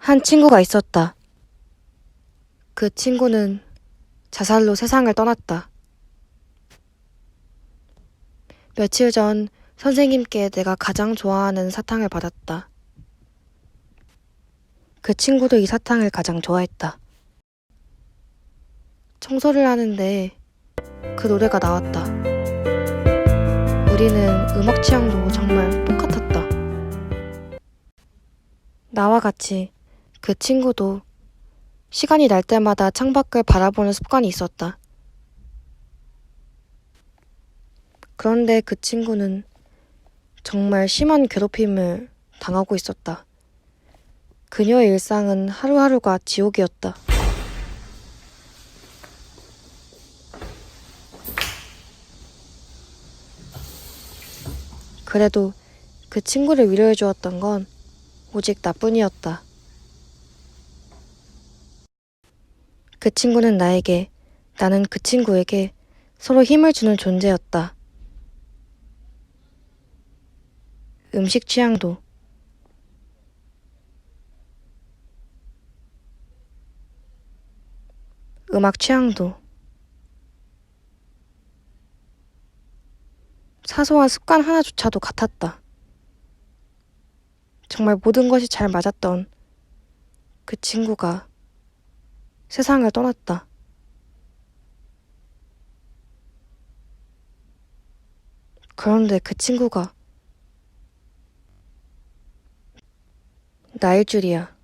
한 친구가 있었다. 그 친구는 자살로 세상을 떠났다. 며칠 전 선생님께 내가 가장 좋아하는 사탕을 받았다. 그 친구도 이 사탕을 가장 좋아했다. 청소를 하는데 그 노래가 나왔다. 우리는 음악 취향도 정말 똑같았다. 나와 같이 그 친구도 시간이 날 때마다 창밖을 바라보는 습관이 있었다. 그런데 그 친구는 정말 심한 괴롭힘을 당하고 있었다. 그녀의 일상은 하루하루가 지옥이었다. 그래도 그 친구를 위로해 주었던 건 오직 나뿐이었다. 그 친구는 나에게, 나는 그 친구에게 서로 힘을 주는 존재였다. 음식 취향도, 음악 취향도, 사소한 습관 하나조차도 같았다. 정말 모든 것이 잘 맞았던 그 친구가 세상을 떠났다. 그런데 그 친구가 나일 줄이야.